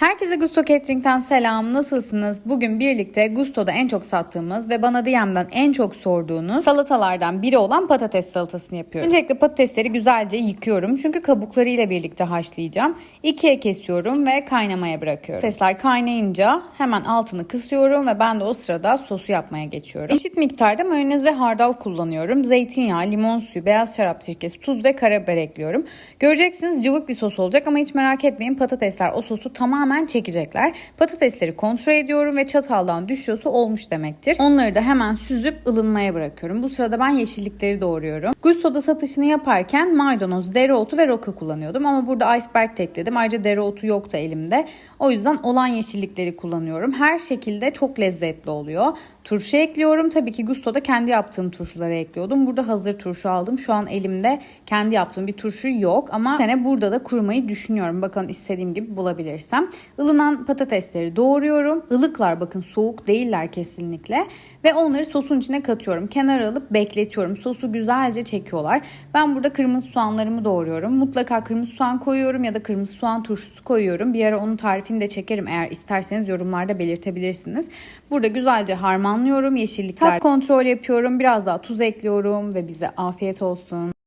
Herkese Gusto Catering'ten selam. Nasılsınız? Bugün birlikte Gusto'da en çok sattığımız ve bana DM'den en çok sorduğunuz salatalardan biri olan patates salatasını yapıyorum. Öncelikle patatesleri güzelce yıkıyorum. Çünkü kabuklarıyla birlikte haşlayacağım. İkiye kesiyorum ve kaynamaya bırakıyorum. Patatesler kaynayınca hemen altını kısıyorum ve ben de o sırada sosu yapmaya geçiyorum. Eşit miktarda mayonez ve hardal kullanıyorum. Zeytinyağı, limon suyu, beyaz şarap sirkesi, tuz ve karabiber ekliyorum. Göreceksiniz cıvık bir sos olacak ama hiç merak etmeyin patatesler o sosu tamamen çekecekler. Patatesleri kontrol ediyorum ve çataldan düşüyorsa olmuş demektir. Onları da hemen süzüp ılınmaya bırakıyorum. Bu sırada ben yeşillikleri doğruyorum. Gusto'da satışını yaparken maydanoz, dereotu ve roka kullanıyordum ama burada iceberg de ekledim. Ayrıca dereotu yoktu elimde. O yüzden olan yeşillikleri kullanıyorum. Her şekilde çok lezzetli oluyor. Turşu ekliyorum. Tabii ki Gusto'da kendi yaptığım turşuları ekliyordum. Burada hazır turşu aldım. Şu an elimde kendi yaptığım bir turşu yok ama sene burada da kurmayı düşünüyorum. Bakalım istediğim gibi bulabilirsem. Ilınan patatesleri doğruyorum. Ilıklar bakın soğuk değiller kesinlikle. Ve onları sosun içine katıyorum. Kenara alıp bekletiyorum. Sosu güzelce çekiyorlar. Ben burada kırmızı soğanlarımı doğruyorum. Mutlaka kırmızı soğan koyuyorum ya da kırmızı soğan turşusu koyuyorum. Bir ara onun tarifini de çekerim eğer isterseniz yorumlarda belirtebilirsiniz. Burada güzelce harmanlıyorum yeşillikler. Tat kontrol yapıyorum. Biraz daha tuz ekliyorum ve bize afiyet olsun.